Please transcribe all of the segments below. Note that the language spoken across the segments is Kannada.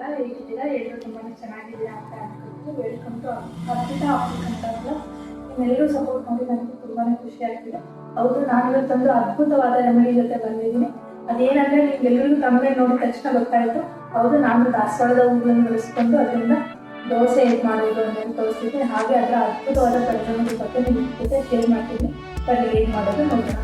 ನಮಸ್ಕಾರ ಹೇಗಿದ್ದೀರಾ ಎಲ್ಲರೂ ತುಂಬಾ ಚೆನ್ನಾಗಿದ್ದೀರಾ ಅಂತ ಅನ್ಕೊಂಡು ವೆಲ್ಕಮ್ ಟು ಅರ್ಪಿತಾ ಆಫೀಸ್ ಅಂತ ನಿಮ್ಮೆಲ್ಲರೂ ಸಪೋರ್ಟ್ ಮಾಡಿ ನನಗೆ ತುಂಬಾ ಖುಷಿ ಆಗ್ತಿದೆ. ಹೌದು ನಾನು ಇವತ್ತೊಂದು ಅದ್ಭುತವಾದ ರೆಮಿಡಿ ಜೊತೆ ಬಂದಿದ್ದೀನಿ. ಅದೇನಂದ್ರೆ ನಿಮ್ಗೆಲ್ಲರಿಗೂ ತಮ್ಮನೆ ನೋಡಿದ ತಕ್ಷಣ ಗೊತ್ತಾಯಿತು. ಹೌದು, ನಾನು ದಾಸವಾಳದ ಹೂಗಳನ್ನು ಬಳಸ್ಕೊಂಡು ಅದರಿಂದ ದೋಸೆ ಹೇಗೆ ಮಾಡೋದು ಅಂತ ತೋರಿಸಿದ್ದೆ. ಹಾಗೆ ಅದರ ಅದ್ಭುತವಾದ ಪರಿಣಾಮದ ಬಗ್ಗೆ ನಿಮ್ಮ ಜೊತೆ ಶೇರ್ ಮಾಡ್ತೀನಿ. ಬಟ್ ಹೇಗೆ ಮಾಡೋದು ನೋಡೋಣ.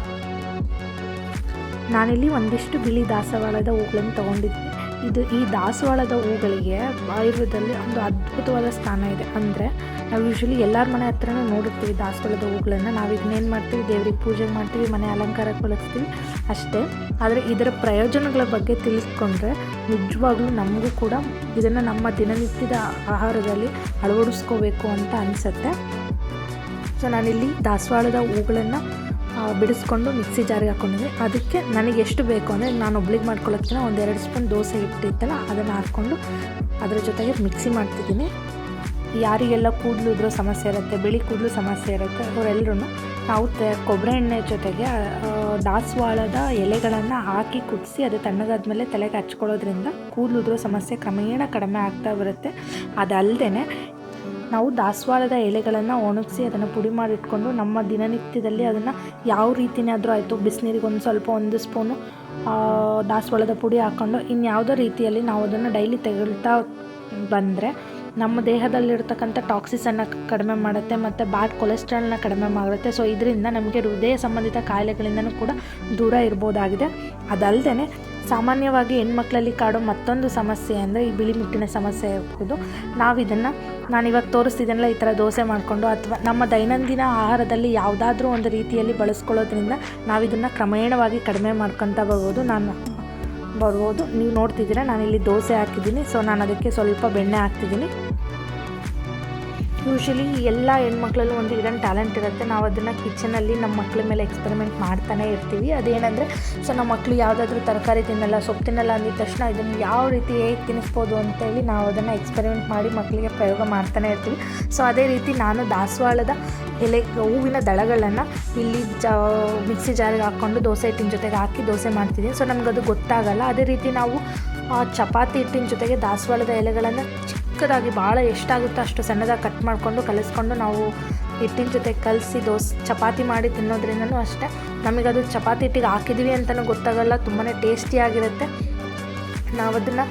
ನಾನಿಲ್ಲಿ ಒಂದಿಷ್ಟು ಬಿಳಿ ದಾಸವಾಳದ ಹೂಗಳನ್ನು ತಗೊಂಡಿದ್ದೆ. ಇದು ಈ ದಾಸವಾಳದ ಹೂಗಳಿಗೆ ಆಯುರ್ವೇದದಲ್ಲಿ ಒಂದು ಅದ್ಭುತವಾದ ಸ್ಥಾನ ಇದೆ. ಅಂದರೆ ನಾವು ಯೂಶ್ವಲಿ ಎಲ್ಲರ ಮನೆ ಹತ್ರನೂ ನೋಡಿರ್ತೀವಿ ದಾಸವಾಳದ ಹೂಗಳನ್ನು. ನಾವು ಇದನ್ನೇನು ಮಾಡ್ತೀವಿ? ದೇವ್ರಿಗೆ ಪೂಜೆ ಮಾಡ್ತೀವಿ, ಮನೆ ಅಲಂಕಾರಕ್ಕೆ ಬಳಸ್ತೀವಿ ಅಷ್ಟೇ. ಆದರೆ ಇದರ ಪ್ರಯೋಜನಗಳ ಬಗ್ಗೆ ತಿಳಿಸ್ಕೊಂಡ್ರೆ ನಿಜವಾಗ್ಲೂ ನಮಗೂ ಕೂಡ ಇದನ್ನು ನಮ್ಮ ದಿನನಿತ್ಯದ ಆಹಾರದಲ್ಲಿ ಅಳವಡಿಸ್ಕೋಬೇಕು ಅಂತ ಅನಿಸುತ್ತೆ. ಸೊ ನಾನಿಲ್ಲಿ ದಾಸವಾಳದ ಹೂಗಳನ್ನು ಬಿಡಿಸ್ಕೊಂಡು ಮಿಕ್ಸಿ ಜಾರಿಗೆ ಹಾಕ್ಕೊಂಡಿದ್ದೀನಿ ಅದಕ್ಕೆ ನನಗೆ ಎಷ್ಟು ಬೇಕು ಅಂದರೆ ನಾನು ಒಬ್ಳಿಗೆ ಮಾಡ್ಕೊಳ್ಳೋಕ್ಕಿಂತ ಒಂದೆರಡು ಸ್ಪೂನ್ ದೋಸೆ ಇಟ್ಟಿತ್ತಲ್ಲ ಅದನ್ನು ಹಾಕ್ಕೊಂಡು ಅದರ ಜೊತೆಗೆ ಮಿಕ್ಸಿ ಮಾಡ್ತಿದ್ದೀನಿ. ಯಾರಿಗೆಲ್ಲ ಕೂದಲು ಇದ್ರೂ ಸಮಸ್ಯೆ ಇರುತ್ತೆ, ಬಿಳಿ ಕೂದಲು ಸಮಸ್ಯೆ ಇರುತ್ತೆ ಅವರೆಲ್ಲರೂ ನಾವು ಕೊಬ್ಬರಿ ಎಣ್ಣೆ ಜೊತೆಗೆ ದಾಸವಾಳದ ಎಲೆಗಳನ್ನು ಹಾಕಿ ಕುದಿಸಿ ಅದು ತಣ್ಣಗಾದ್ಮೇಲೆ ತಲೆಗೆ ಹಚ್ಕೊಳ್ಳೋದ್ರಿಂದ ಕೂದಲು ಉದುರೋ ಸಮಸ್ಯೆ ಕ್ರಮೇಣ ಕಡಿಮೆ ಆಗ್ತಾ ಬರುತ್ತೆ. ಅದಲ್ಲದೆ ನಾವು ದಾಸವಾಳದ ಎಲೆಗಳನ್ನು ಒಣಗಿಸಿ ಅದನ್ನು ಪುಡಿ ಮಾಡಿಟ್ಕೊಂಡು ನಮ್ಮ ದಿನನಿತ್ಯದಲ್ಲಿ ಅದನ್ನು ಯಾವ ರೀತಿನಾದರೂ ಆಯಿತು. ಬಿಸಿನೀರಿಗೆ ಒಂದು ಸ್ವಲ್ಪ ಒಂದು ಸ್ಪೂನು ದಾಸವಾಳದ ಪುಡಿ ಹಾಕ್ಕೊಂಡು ಇನ್ಯಾವುದೋ ರೀತಿಯಲ್ಲಿ ನಾವು ಅದನ್ನು ಡೈಲಿ ತೆಗೊಳ್ತಾ ಬಂದರೆ ನಮ್ಮ ದೇಹದಲ್ಲಿರ್ತಕ್ಕಂಥ ಟಾಕ್ಸಿಸನ್ನು ಕಡಿಮೆ ಮಾಡುತ್ತೆ ಮತ್ತು ಬ್ಯಾಡ್ ಕೊಲೆಸ್ಟ್ರಾಲ್ನ ಕಡಿಮೆ ಮಾಡುತ್ತೆ. ಸೊ, ಇದರಿಂದ ನಮಗೆ ಹೃದಯ ಸಂಬಂಧಿತ ಕಾಯಿಲೆಗಳಿಂದನೂ ಕೂಡ ದೂರ ಇರ್ಬೋದಾಗಿದೆ. ಅದಲ್ಲದೆ ಸಾಮಾನ್ಯವಾಗಿ ಹೆಣ್ಮಕ್ಳಲ್ಲಿ ಕಾಡೋ ಮತ್ತೊಂದು ಸಮಸ್ಯೆ ಅಂದರೆ ಈ ಬಿಳಿ ಮುಟ್ಟಿನ ಸಮಸ್ಯೆ ಇರ್ಬೋದು ನಾವು ಇದನ್ನು ನಾನಿವಾಗ ತೋರಿಸ್ತಿದ್ದೀನಲ್ಲ ಈ ಥರ ದೋಸೆ ಮಾಡಿಕೊಂಡು ಅಥವಾ ನಮ್ಮ ದೈನಂದಿನ ಆಹಾರದಲ್ಲಿ ಯಾವುದಾದ್ರೂ ಒಂದು ರೀತಿಯಲ್ಲಿ ಬಳಸ್ಕೊಳ್ಳೋದ್ರಿಂದ ನಾವು ಇದನ್ನು ಕ್ರಮೇಣವಾಗಿ ಕಡಿಮೆ ಮಾಡ್ಕೊತಾ ಬರ್ಬೋದು. ನಾನು ಬರ್ಬೋದು. ನೀವು ನೋಡ್ತಿದ್ದೀರಾ, ನಾನಿಲ್ಲಿ ದೋಸೆ ಹಾಕಿದ್ದೀನಿ. ಸೊ ನಾನು ಅದಕ್ಕೆ ಸ್ವಲ್ಪ ಬೆಣ್ಣೆ ಹಾಕ್ತಿದ್ದೀನಿ. ಯೂಶಲಿ ಎಲ್ಲ ಹೆಣ್ಮಕ್ಳಲ್ಲೂ ಒಂದು ಇಡನ್ ಟ್ಯಾಲೆಂಟ್ ಇರುತ್ತೆ. ನಾವು ಅದನ್ನು ಕಿಚನಲ್ಲಿ ನಮ್ಮ ಮಕ್ಳ ಮೇಲೆ ಎಕ್ಸ್ಪೆರಿಮೆಂಟ್ ಮಾಡ್ತಾನೆ ಇರ್ತೀವಿ. ಅದೇನೆಂದರೆ ಸೊ ನಮ್ಮ ಮಕ್ಕಳು ಯಾವುದಾದ್ರೂ ತರಕಾರಿ ತಿನ್ನಲ್ಲ, ಸೊಪ್ಪು ತಿನ್ನಲ್ಲ ಅಂದಿದ ತಕ್ಷಣ ಇದನ್ನು ಯಾವ ರೀತಿ ಹೇಗೆ ತಿನ್ನಿಸ್ಬೋದು ಅಂತೇಳಿ ನಾವು ಅದನ್ನು ಎಕ್ಸ್ಪೆರಿಮೆಂಟ್ ಮಾಡಿ ಮಕ್ಕಳಿಗೆ ಪ್ರಯೋಗ ಮಾಡ್ತಾನೆ ಇರ್ತೀವಿ. ಸೊ ಅದೇ ರೀತಿ ನಾನು ದಾಸವಾಳದ ಎಲೆ, ಹೂವಿನ ದಳಗಳನ್ನು ಇಲ್ಲಿ ಜ, ಮಿಕ್ಸಿ ಜಾರಿಗೆ ಹಾಕ್ಕೊಂಡು ದೋಸೆ ಹಿಟ್ಟಿನ ಜೊತೆಗೆ ಹಾಕಿ ದೋಸೆ ಮಾಡ್ತಿದ್ದೀನಿ ಸೊ ನಮಗದು ಗೊತ್ತಾಗಲ್ಲ. ಅದೇ ರೀತಿ ನಾವು ಚಪಾತಿ ಹಿಟ್ಟಿನ ಜೊತೆಗೆ ದಾಸವಾಳದ ಎಲೆಗಳನ್ನು ಚಿಕ್ಕದಾಗಿ ಭಾಳ ಎಷ್ಟಾಗುತ್ತೋ ಅಷ್ಟು ಸಣ್ಣದಾಗಿ ಕಟ್ ಮಾಡಿಕೊಂಡು ಕಲಿಸ್ಕೊಂಡು ನಾವು ಹಿಟ್ಟಿನ ಜೊತೆ ಕಲಸಿ ದೋಸೆ ಚಪಾತಿ ಮಾಡಿ ತಿನ್ನೋದ್ರಿಂದನೂ ಅಷ್ಟೇ. ನಮಗದು ಚಪಾತಿ ಹಿಟ್ಟಿಗೆ ಹಾಕಿದ್ದೀವಿ ಅಂತಲೂ ಗೊತ್ತಾಗಲ್ಲ ತುಂಬಾ ಟೇಸ್ಟಿಯಾಗಿರುತ್ತೆ ನಾವು ಅದನ್ನು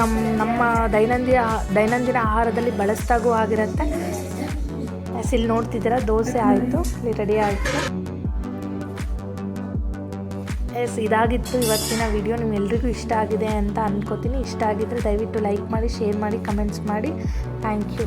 ನಮ್ಮ ನಮ್ಮ ದೈನಂದಿನ ದೈನಂದಿನ ಆಹಾರದಲ್ಲಿ ಬಳಸ್ದಾಗೂ ಆಗಿರುತ್ತೆ. ಇಲ್ಲಿ ನೋಡ್ತಿದ್ದೀರಾ, ದೋಸೆ ಆಯಿತು, ಇಲ್ಲಿ ರೆಡಿ ಆಯಿತು. ಎಸ್ ಇದಾಗಿತ್ತು ಇವತ್ತಿನ ವಿಡಿಯೋ ನಿಮ್ಮೆಲ್ರಿಗೂ ಇಷ್ಟ ಆಗಿದೆ ಅಂತ ಅಂದ್ಕೋತೀನಿ ಇಷ್ಟ ಆಗಿದ್ದರೆ ದಯವಿಟ್ಟು ಲೈಕ್ ಮಾಡಿ ಶೇರ್ ಮಾಡಿ ಕಮೆಂಟ್ಸ್ ಮಾಡಿ. Thank you